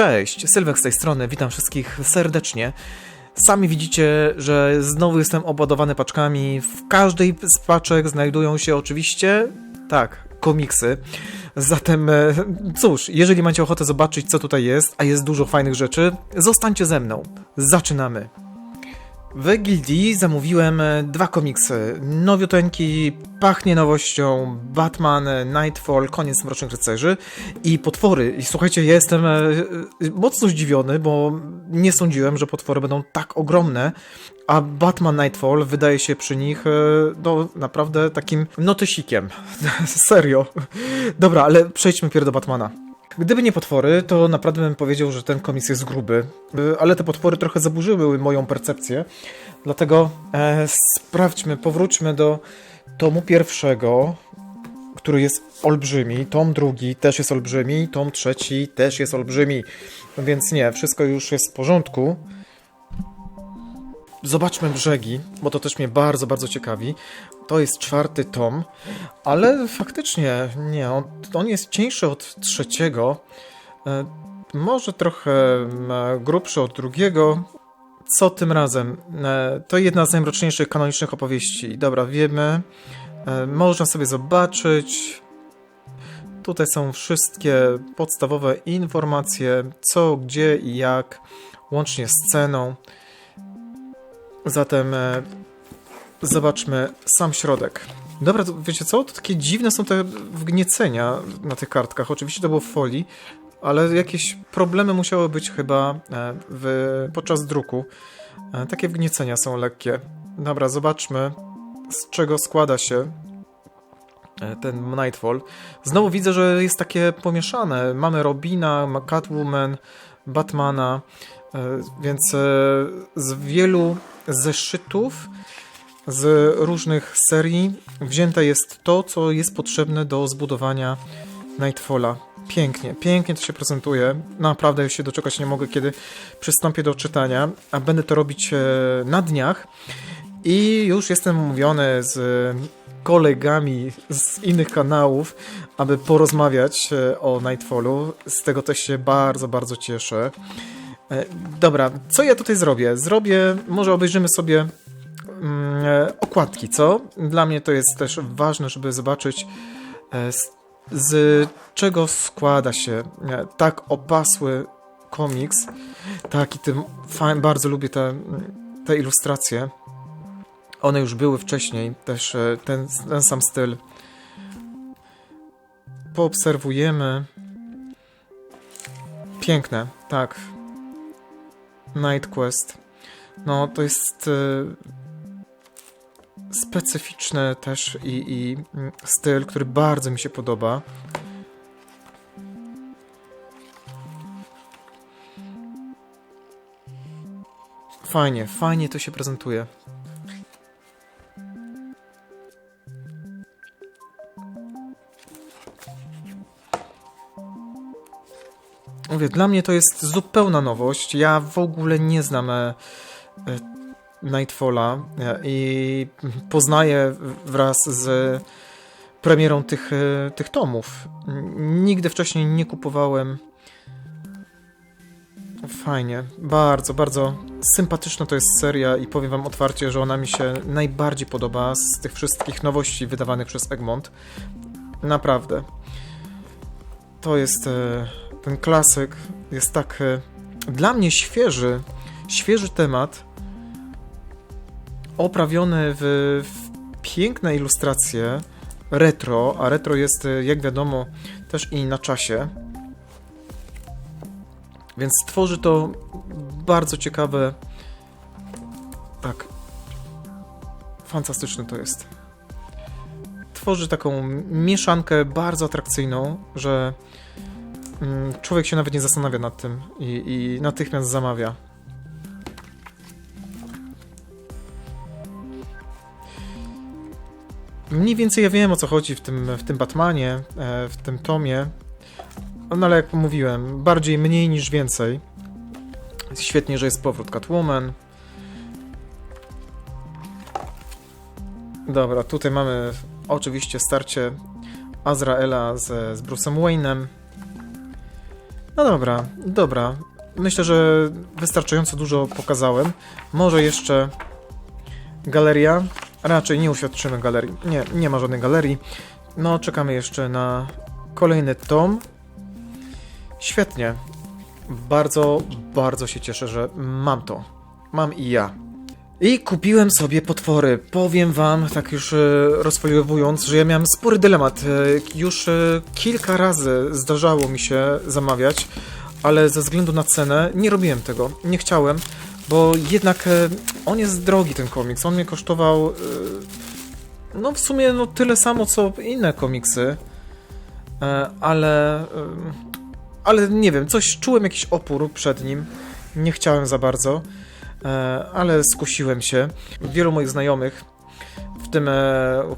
Cześć, Sylwek z tej strony, witam wszystkich serdecznie. Sami widzicie, że znowu jestem obładowany paczkami. W każdej z paczek znajdują się oczywiście, tak, komiksy. Zatem, e, cóż, jeżeli macie ochotę zobaczyć, co tutaj jest, a jest dużo fajnych rzeczy, zostańcie ze mną. Zaczynamy. W Gildii zamówiłem e, dwa komiksy. Nowiuteńki, pachnie nowością, Batman, Nightfall, Koniec Mrocznych Rycerzy i potwory. I słuchajcie, ja jestem e, e, mocno zdziwiony, bo nie sądziłem, że potwory będą tak ogromne, a Batman Nightfall wydaje się przy nich no, naprawdę takim notysikiem. Serio. Dobra, ale przejdźmy pierw do Batmana. Gdyby nie potwory, to naprawdę bym powiedział, że ten komiks jest gruby, Y, ale te potwory trochę zaburzyły moją percepcję, dlatego e, sprawdźmy, powróćmy do tomu pierwszego, który jest olbrzymi, tom drugi też jest olbrzymi, tom trzeci też jest olbrzymi, więc nie, wszystko już jest w porządku. Zobaczmy brzegi, bo to też mnie bardzo, bardzo ciekawi. To jest czwarty tom, ale faktycznie nie, on, on jest cieńszy od trzeciego. E, może trochę mm, grubszy od drugiego. Co tym razem? E, To jedna z najmroczniejszych kanonicznych opowieści. Dobra, wiemy. E, Można sobie zobaczyć. Tutaj są wszystkie podstawowe informacje, co, gdzie i jak, łącznie z ceną. Zatem e, zobaczmy sam środek. Dobra, to wiecie co? To takie dziwne są te wgniecenia na tych kartkach. Oczywiście to było w folii, ale jakieś problemy musiały być chyba e, w, podczas druku. E, Takie wgniecenia są lekkie. Dobra, zobaczmy z czego składa się e, ten Nightfall. Znowu widzę, że jest takie pomieszane. Mamy Robina, ma Catwoman, Batmana, więc e, z wielu zeszytów z różnych serii wzięte jest to, co jest potrzebne do zbudowania Nightfalla. Pięknie, pięknie to się prezentuje. Naprawdę już się doczekać nie mogę, kiedy przystąpię do czytania, a będę to robić e, na dniach. I już jestem umówiony z kolegami z innych kanałów, aby porozmawiać e, o Nightfallu. Z tego też się bardzo, bardzo cieszę. E, Dobra, co ja tutaj zrobię? Zrobię, może obejrzymy sobie mm, e, okładki, co? Dla mnie to jest też ważne, żeby zobaczyć e, z, z czego składa się tak opasły komiks. Tak, i tym bardzo lubię te, te ilustracje. One już były wcześniej, też ten, ten sam styl. Poobserwujemy. Piękne, tak. Night Quest. No, to jest e, specyficzny też i, i mm, styl, który bardzo mi się podoba. Fajnie, fajnie to się prezentuje. Mówię, dla mnie to jest zupełna nowość. Ja w ogóle nie znam e, e, Nightfalla e, i poznaję wraz z premierą tych, e, tych tomów. Nigdy wcześniej nie kupowałem. Fajnie, bardzo, bardzo sympatyczna to jest seria i powiem wam otwarcie, że ona mi się najbardziej podoba z tych wszystkich nowości wydawanych przez Egmont. Naprawdę. To jest ten klasyk, jest tak e, dla mnie świeży, świeży temat, oprawiony w, w piękne ilustracje retro, a retro jest, e, jak wiadomo, też i na czasie. Więc tworzy to bardzo ciekawe. Tak. Fantastyczne to jest. Tworzy taką mieszankę bardzo atrakcyjną, że człowiek się nawet nie zastanawia nad tym i, i natychmiast zamawia. Mniej więcej ja wiem o co chodzi w tym, w tym Batmanie, e, w tym tomie. No ale jak mówiłem, bardziej mniej niż więcej. Świetnie, że jest powrót Catwoman. Dobra, tutaj mamy oczywiście starcie Azraela z, z Bruce'em Wayne'em. No dobra, dobra. Myślę, że wystarczająco dużo pokazałem. Może jeszcze galeria. Raczej nie uświadczymy galerii. Nie, nie ma żadnej galerii. No, czekamy jeszcze na kolejny tom. Świetnie. Bardzo, bardzo się cieszę, że mam to. Mam i ja. I kupiłem sobie potwory. Powiem wam, tak już e, rozpaliwując, że ja miałem spory dylemat. E, już e, kilka razy zdarzało mi się zamawiać, ale ze względu na cenę nie robiłem tego. Nie chciałem, bo jednak on jest drogi, ten komiks. On mnie kosztował no w sumie no tyle samo, co inne komiksy. Ale... ale nie wiem, coś czułem jakiś opór przed nim. Nie chciałem za bardzo, ale skusiłem się. Wielu moich znajomych, w tym e,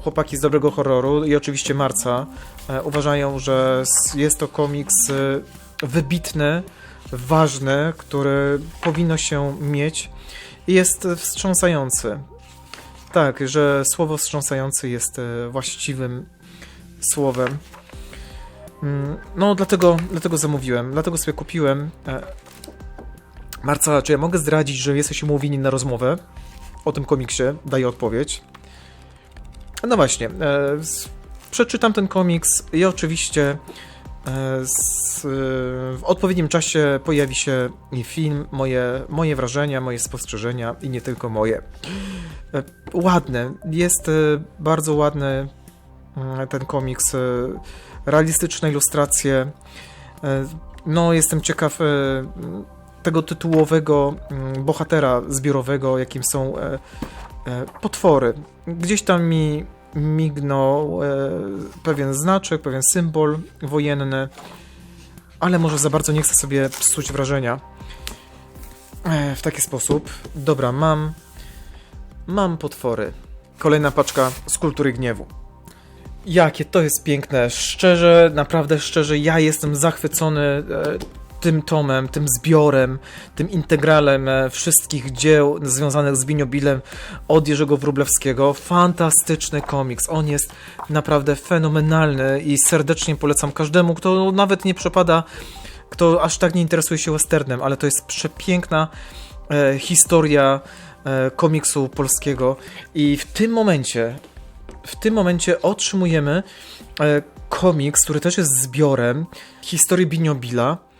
chłopaki z dobrego horroru i oczywiście Marca, e, uważają, że jest to komiks e, wybitny, ważny, który powinno się mieć i jest wstrząsający. Tak, że słowo wstrząsający jest e, właściwym słowem. Mm, No, dlatego, dlatego zamówiłem, dlatego sobie kupiłem. E, Marcela, czy ja mogę zdradzić, że jesteś umówieni na rozmowę o tym komiksie? Daję odpowiedź. No właśnie, e, przeczytam ten komiks i oczywiście e, z, e, w odpowiednim czasie pojawi się film, moje, moje wrażenia, moje spostrzeżenia i nie tylko moje. E, jest e, bardzo ładny mm, ten komiks, e, realistyczne ilustracje. E, No, jestem ciekaw e, tego tytułowego mm, bohatera zbiorowego, jakim są e, e, potwory. Gdzieś tam mi mignął e, pewien znaczek, pewien symbol wojenny, ale może za bardzo nie chcę sobie psuć wrażenia w taki sposób. Dobra, mam mam potwory. Kolejna paczka z kultury gniewu. Jakie to jest piękne. Szczerze, naprawdę szczerze, ja jestem zachwycony tym tomem, tym zbiorem, tym integralem e, wszystkich dzieł związanych z Biniobilem od Jerzego Wróblewskiego. Fantastyczny komiks. On jest naprawdę fenomenalny i serdecznie polecam każdemu, kto nawet nie przepada, kto aż tak nie interesuje się westernem, ale to jest przepiękna e, historia e, komiksu polskiego i w tym momencie w tym momencie otrzymujemy e, komiks, który też jest zbiorem historii Biniobila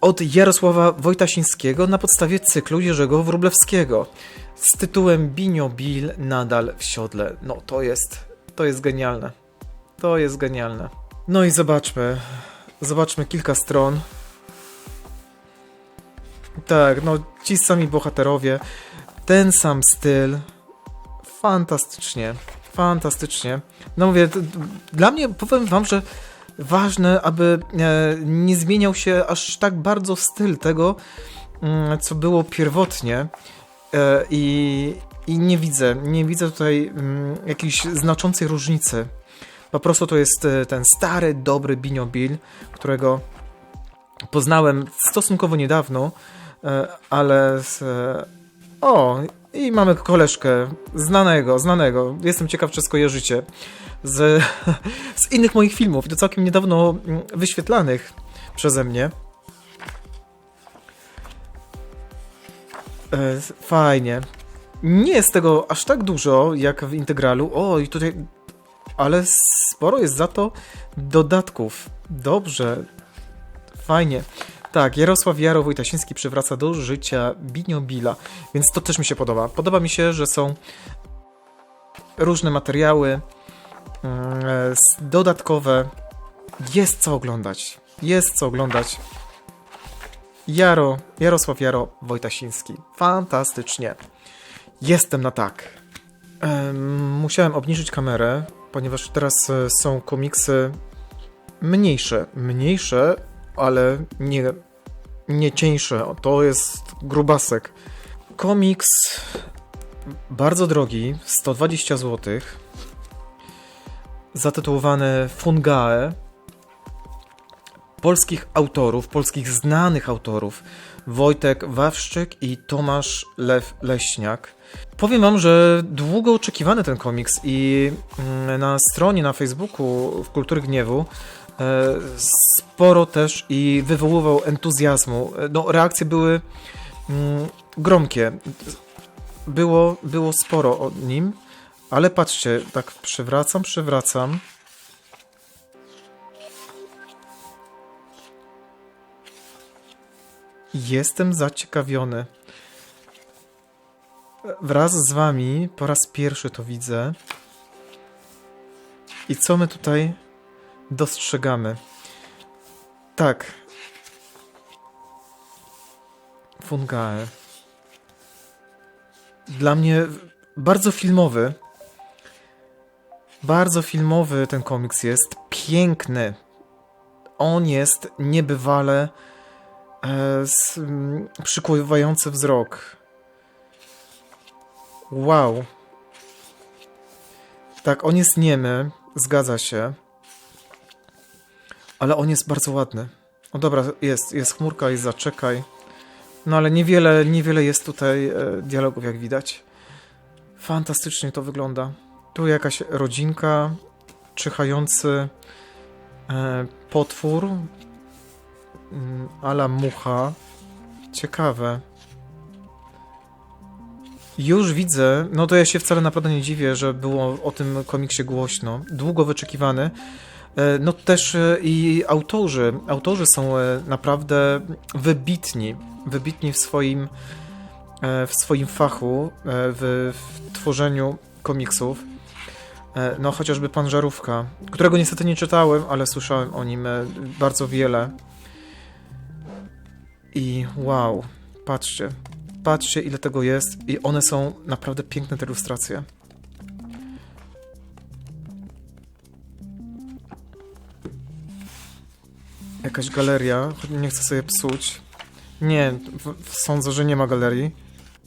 od Jarosława Wojtasińskiego na podstawie cyklu Jerzego Wróblewskiego z tytułem Biniobil nadal w siodle. No to jest, to jest genialne. To jest genialne. No i zobaczmy. Zobaczmy kilka stron. Tak, no ci sami bohaterowie, ten sam styl. Fantastycznie, fantastycznie. No mówię, dla mnie powiem wam, że ważne, aby e, nie zmieniał się aż tak bardzo styl tego, mm, co było pierwotnie. E, I, I nie widzę, nie widzę tutaj mm, jakiejś znaczącej różnicy. Po prostu to jest e, ten stary, dobry Binio Bill, którego poznałem stosunkowo niedawno, ale z, o, i mamy koleżkę znanego, znanego. Jestem ciekaw, czy skojarzycie. Z, z innych moich filmów, do całkiem niedawno mm, wyświetlanych przeze mnie. E, Fajnie. Nie jest tego aż tak dużo, jak w integralu. O, i tutaj. Ale sporo jest za to dodatków. Dobrze. Fajnie. Tak, Jarosław Jaro Wojtasiński przywraca do życia Biniobila, więc to też mi się podoba. Podoba mi się, że są różne materiały dodatkowe. Jest co oglądać. Jest co oglądać. Jaro, Jarosław Jaro Wojtasiński. Fantastycznie. Jestem na tak. Em, Musiałem obniżyć kamerę, ponieważ teraz e, są komiksy mniejsze. Mniejsze, ale nie, nie cieńsze. To jest grubasek. Komiks bardzo drogi, 120 zł. Zatytułowany Fungae. Polskich autorów, polskich znanych autorów. Wojtek Wawrzyk i Tomasz Lew Leśniak. Powiem wam, że długo oczekiwany ten komiks i mm, na stronie na Facebooku w Kultury Gniewu e, sporo też i wywoływał entuzjazmu. No, reakcje były mm, gromkie. Było, było sporo o nim, ale patrzcie, tak przewracam, przewracam. Jestem zaciekawiony. Wraz z wami po raz pierwszy to widzę. I co my tutaj dostrzegamy? Tak. Fungae. Dla mnie bardzo filmowy. Bardzo filmowy ten komiks jest. Piękny. On jest niebywale e, przykuwający wzrok. Wow. Tak, on jest niemy, zgadza się. Ale on jest bardzo ładny. O dobra, jest, jest chmurka i zaczekaj. No ale niewiele, niewiele jest tutaj e, dialogów, jak widać. Fantastycznie to wygląda. Tu jakaś rodzinka, czyhający e, potwór, mm, ala mucha. Ciekawe. Już widzę, no to ja się wcale naprawdę nie dziwię, że było o tym komiksie głośno. Długo wyczekiwany. E, No też e, i autorzy, autorzy są naprawdę wybitni, wybitni w swoim, w swoim fachu, w, w tworzeniu komiksów. E, No chociażby Pan Żarówka, którego niestety nie czytałem, ale słyszałem o nim e, bardzo wiele. I wow, patrzcie, patrzcie ile tego jest i one są naprawdę piękne te ilustracje. Jakaś galeria, nie chcę sobie psuć. Nie, sądzę, że nie ma galerii.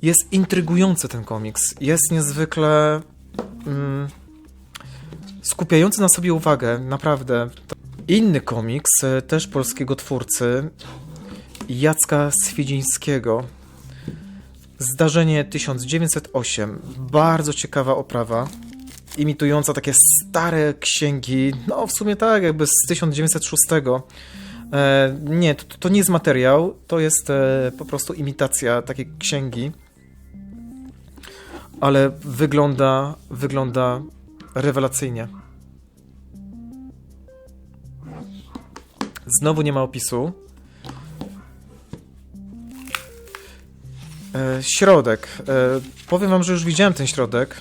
Jest intrygujący ten komiks. Jest niezwykle mm, skupiający na sobie uwagę, naprawdę. Inny komiks, e, też polskiego twórcy, Jacka Swiedzińskiego. Zdarzenie 1908. Bardzo ciekawa oprawa. Imitująca takie stare księgi. No, w sumie tak, jakby z 1906. E, nie, to, to nie jest materiał. To jest e, po prostu imitacja takiej księgi. Ale wygląda, wygląda rewelacyjnie. Znowu nie ma opisu. E, środek. E, powiem wam, że już widziałem ten środek.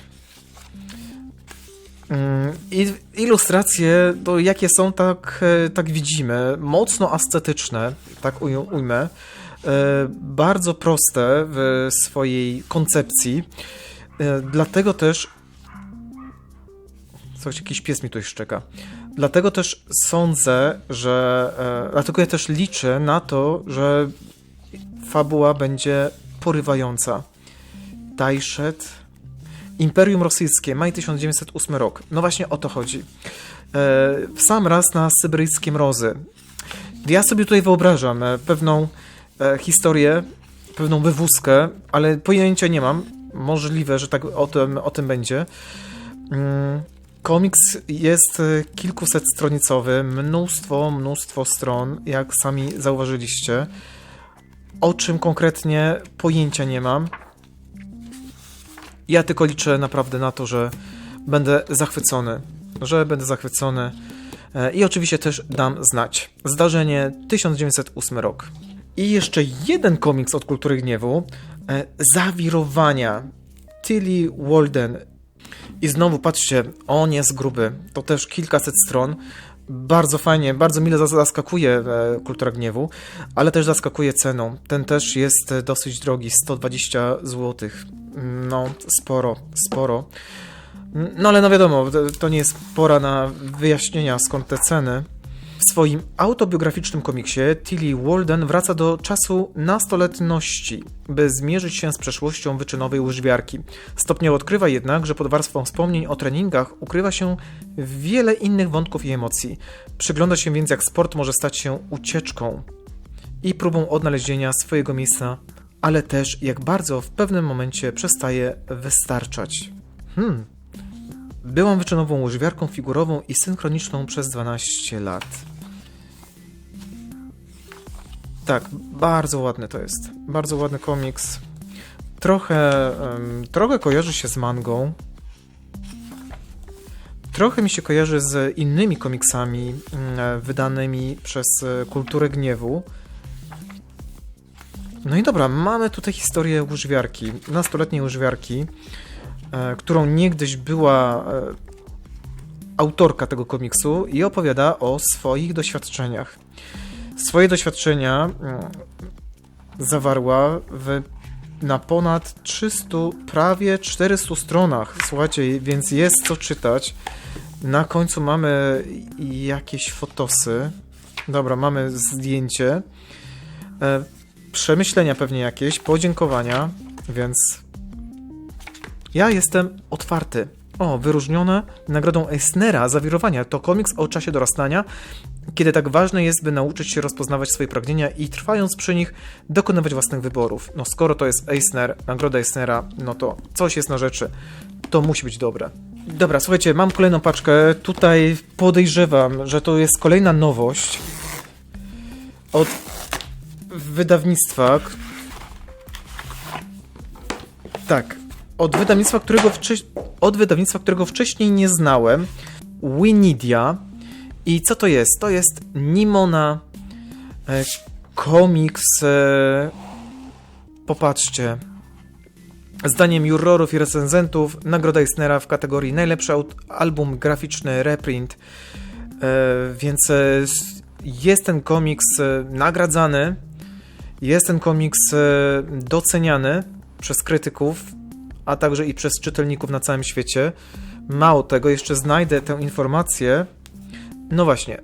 Mm, I ilustracje, to jakie są, tak, e, tak widzimy. Mocno ascetyczne, tak uj- ujmę. E, Bardzo proste w swojej koncepcji. E, Dlatego też. Coś, jakiś pies mi tu szczeka. Dlatego też sądzę, że. e, Dlatego ja też liczę na to, że fabuła będzie porywająca. Tajszet. Imperium Rosyjskie, maj 1908 rok. No właśnie o to chodzi. E, w sam raz na syberyjskie mrozy. Ja sobie tutaj wyobrażam e, pewną historię, pewną wywózkę, ale pojęcia nie mam. Możliwe, że tak o tym, o tym będzie. Mm, Komiks jest e, kilkusetstronicowy, mnóstwo, mnóstwo stron, jak sami zauważyliście. O czym konkretnie pojęcia nie mam. Ja tylko liczę naprawdę na to, że będę zachwycony. Że będę zachwycony. E, I oczywiście też dam znać. Zdarzenie 1908 rok. I jeszcze jeden komiks od Kultury Gniewu. e, Zawirowania. Tilly Walden. I znowu patrzcie, on jest gruby. To też kilkaset stron. Bardzo fajnie, bardzo mile zas- zaskakuje e, Kultura Gniewu, ale też zaskakuje ceną. Ten też jest e, dosyć drogi, 120 zł. No, sporo, sporo. No ale no wiadomo, to nie jest pora na wyjaśnienia skąd te ceny. Swoim autobiograficznym komiksie Tilly Walden wraca do czasu nastoletności, by zmierzyć się z przeszłością wyczynowej łyżwiarki. Stopniowo odkrywa jednak, że pod warstwą wspomnień o treningach ukrywa się wiele innych wątków i emocji. Przygląda się więc, jak sport może stać się ucieczką i próbą odnalezienia swojego miejsca, ale też jak bardzo w pewnym momencie przestaje wystarczać. Hmm. Byłam wyczynową łyżwiarką figurową i synchroniczną przez 12 lat. Tak, bardzo ładny to jest. Bardzo ładny komiks. Trochę, trochę kojarzy się z mangą. Trochę mi się kojarzy z innymi komiksami mm, wydanymi przez e, Kulturę Gniewu. No i dobra, mamy tutaj historię łyżwiarki, nastoletniej łyżwiarki, e, którą niegdyś była e, autorka tego komiksu i opowiada o swoich doświadczeniach. Swoje doświadczenia mm, zawarła w, na ponad 300, prawie 400 stronach. Słuchajcie, więc jest co czytać. Na końcu mamy jakieś fotosy. Dobra, mamy zdjęcie. E, przemyślenia pewnie jakieś, podziękowania, więc ja jestem otwarty. O, wyróżnione nagrodą Eisnera Zawirowania. To komiks o czasie dorastania, kiedy tak ważne jest, by nauczyć się rozpoznawać swoje pragnienia i trwając przy nich, dokonywać własnych wyborów. No skoro to jest Eisner, nagroda Eisnera, no to coś jest na rzeczy. To musi być dobre. Dobra, słuchajcie, mam kolejną paczkę. Tutaj podejrzewam, że to jest kolejna nowość od wydawnictwa. Tak, od wydawnictwa, którego wcześ... od wydawnictwa, którego wcześniej nie znałem. Winidia. I co to jest? To jest Nimona e, komiks. E, popatrzcie. Zdaniem jurorów i recenzentów nagroda Eisnera w kategorii najlepszy album graficzny reprint. E, więc e, jest ten komiks e, nagradzany, jest ten komiks e, doceniany przez krytyków, a także i przez czytelników na całym świecie. Mało tego, jeszcze znajdę tę informację. No właśnie.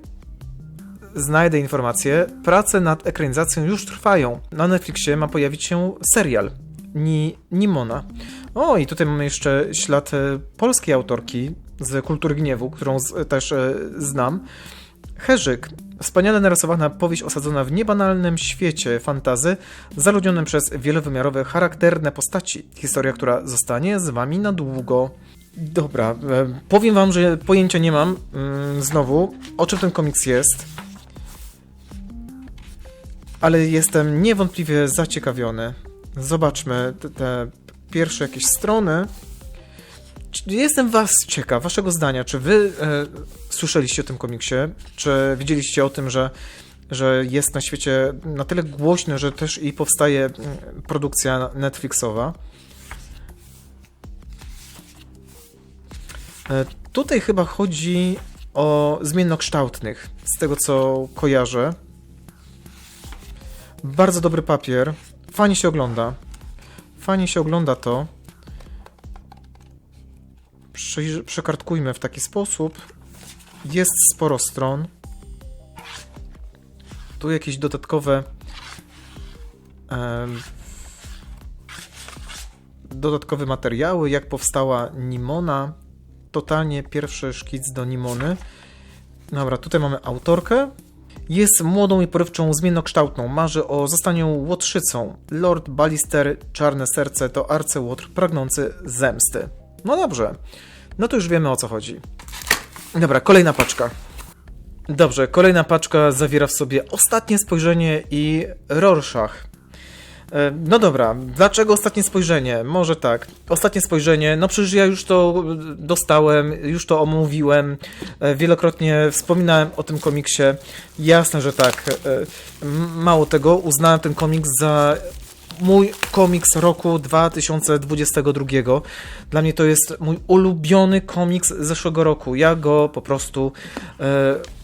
Znajdę informację. Prace nad ekranizacją już trwają. Na Netflixie ma pojawić się serial Ni Nimona. O, i tutaj mamy jeszcze ślad e, polskiej autorki z Kultury Gniewu, którą z, też e, znam. Herzyk. Wspaniale narysowana powieść osadzona w niebanalnym świecie fantazy, zaludnionym przez wielowymiarowe, charakterne postaci. Historia, która zostanie z wami na długo. Dobra, e, powiem wam, że pojęcia nie mam mm, znowu, o czym ten komiks jest. Ale jestem niewątpliwie zaciekawiony. Zobaczmy te, te pierwsze jakieś strony. Jestem was ciekaw, waszego zdania. Czy wy e, słyszeliście o tym komiksie? Czy widzieliście o tym, że, że jest na świecie na tyle głośny, że też i powstaje mm, produkcja Netflixowa? E, Tutaj chyba chodzi o zmiennokształtnych, z tego co kojarzę. Bardzo dobry papier. Fajnie się ogląda. Fajnie się ogląda to. Przekartkujmy w taki sposób. Jest sporo stron. Tu jakieś dodatkowe. dodatkowe materiały, jak powstała Nimona. Totalnie pierwszy szkic do Nimony. Dobra, tutaj mamy autorkę. Jest młodą i porywczą zmiennokształtną. Marzy o zostaniu łotrzycą. Lord Ballister, czarne serce to arcyłotr pragnący zemsty. No dobrze. No to już wiemy o co chodzi. Dobra, kolejna paczka. Dobrze, kolejna paczka zawiera w sobie ostatnie spojrzenie i Rorschach. E, No dobra, dlaczego ostatnie spojrzenie? Może tak. Ostatnie spojrzenie, no przecież ja już to dostałem, już to omówiłem, e, wielokrotnie wspominałem o tym komiksie. Jasne, że tak. E, Mało tego, uznałem ten komiks za mój komiks roku 2022. Dla mnie to jest mój ulubiony komiks zeszłego roku. Ja go po prostu e,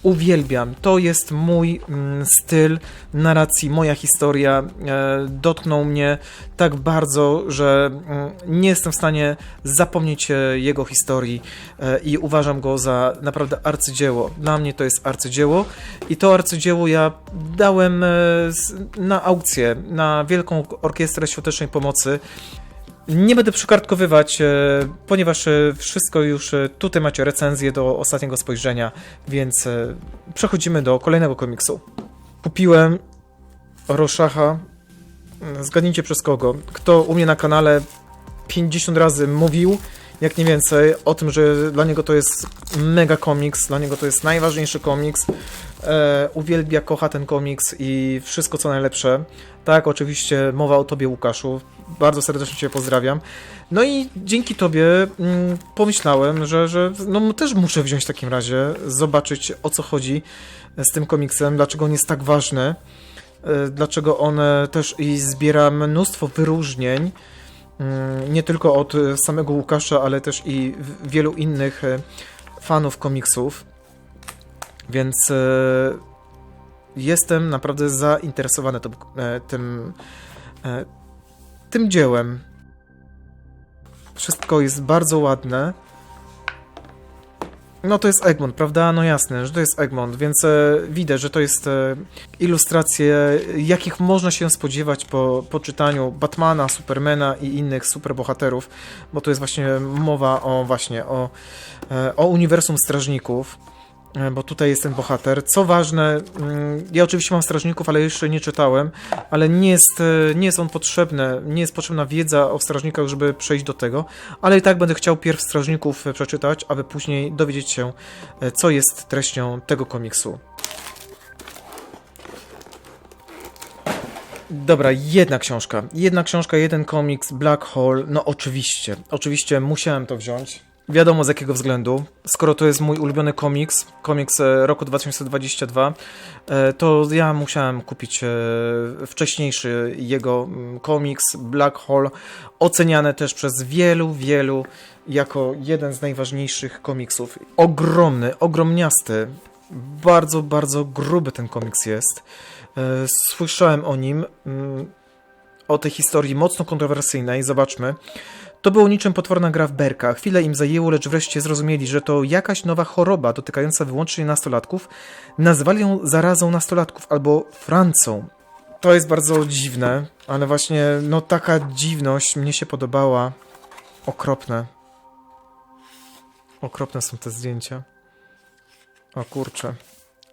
uwielbiam. To jest mój mm, styl narracji, moja historia. E, dotknął mnie tak bardzo, że mm, nie jestem w stanie zapomnieć e, jego historii e, i uważam go za naprawdę arcydzieło. Dla mnie to jest arcydzieło i to arcydzieło ja dałem e, z- na aukcję, na Wielką Orkiestrę Świątecznej Pomocy. Nie będę przykartkowywać, e, ponieważ e, wszystko już e, tutaj macie recenzję do ostatniego spojrzenia, więc przechodzimy do kolejnego komiksu. Kupiłem Roszacha. Zgadnijcie przez kogo. Kto u mnie na kanale 50 razy mówił jak nie więcej, o tym, że dla niego to jest mega komiks, dla niego to jest najważniejszy komiks. E, uwielbia, kocha ten komiks i wszystko co najlepsze. Tak, oczywiście mowa o tobie, Łukaszu. Bardzo serdecznie Cię pozdrawiam. No i dzięki Tobie mm, pomyślałem, że, że no, też muszę wziąć w takim razie, zobaczyć o co chodzi z tym komiksem, dlaczego on jest tak ważny, e, dlaczego on też i zbiera mnóstwo wyróżnień, nie tylko od e, samego Łukasza, ale też i wielu innych e, fanów komiksów. Więc e, jestem naprawdę zainteresowany tym, tym, tym dziełem. Wszystko jest bardzo ładne. No to jest Egmont, prawda? No jasne, że to jest Egmont, więc e, widać, że to jest e, ilustracje, jakich można się spodziewać po, po czytaniu Batmana, Supermana i innych superbohaterów, bo to jest właśnie mowa o właśnie o, e, o uniwersum strażników. E, Bo tutaj jest ten bohater. Co ważne, mm, ja oczywiście mam strażników, ale jeszcze nie czytałem, ale nie jest, e, nie jest on potrzebny, nie jest potrzebna wiedza o strażnikach, żeby przejść do tego, ale i tak będę chciał pierw strażników e, przeczytać, aby później dowiedzieć się, co jest treścią tego komiksu. Dobra, jedna książka. Jedna książka, jeden komiks, Black Hole. No oczywiście, oczywiście musiałem to wziąć. Wiadomo z jakiego względu. Skoro to jest mój ulubiony komiks, komiks e, roku 2022, e, to ja musiałem kupić e, wcześniejszy jego mm, komiks, Black Hole, oceniany też przez wielu, wielu jako jeden z najważniejszych komiksów. Ogromny, ogromniasty, bardzo, bardzo gruby ten komiks jest. Słyszałem o nim, mm, o tej historii mocno kontrowersyjnej. Zobaczmy. To było niczym potworna gra w berka. Chwilę im zajęło, lecz wreszcie zrozumieli, że to jakaś nowa choroba dotykająca wyłącznie nastolatków. Nazwali ją zarazą nastolatków albo Francą. To jest bardzo dziwne, ale właśnie no taka dziwność mnie się podobała. Okropne. Okropne są te zdjęcia. O kurczę.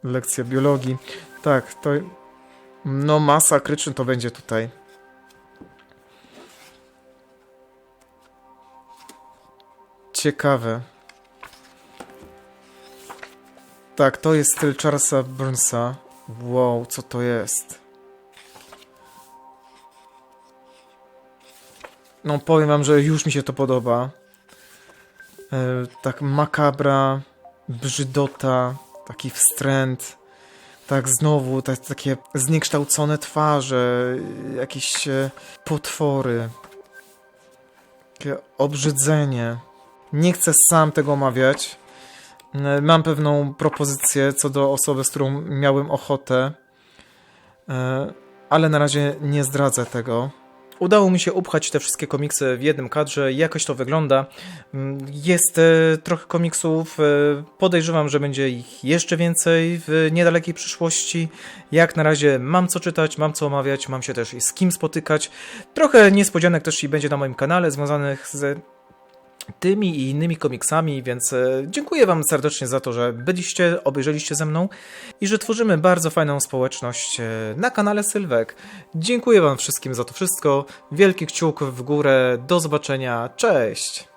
Lekcja biologii. Tak, to. No, masakryczny to będzie tutaj. Ciekawe. Tak, to jest styl Charlesa Burnsa. Wow, co to jest? No, powiem wam, że już mi się to podoba. E, tak makabra, brzydota, taki wstręt. Tak, znowu tak, takie zniekształcone twarze, jakieś e, potwory. Takie obrzydzenie. Nie chcę sam tego omawiać. E, Mam pewną propozycję co do osoby, z którą miałem ochotę, e, ale na razie nie zdradzę tego. Udało mi się upchać te wszystkie komiksy w jednym kadrze, jakoś to wygląda. Mm, Jest e, trochę komiksów, podejrzewam, że będzie ich jeszcze więcej w niedalekiej przyszłości. Jak na razie mam co czytać, mam co omawiać, mam się też i z kim spotykać. Trochę niespodzianek też i będzie na moim kanale związanych z tymi i innymi komiksami, więc e, dziękuję Wam serdecznie za to, że byliście, obejrzeliście ze mną i że tworzymy bardzo fajną społeczność e, na kanale Sylwek. Dziękuję Wam wszystkim za to wszystko. Wielki kciuk w górę. Do zobaczenia. Cześć!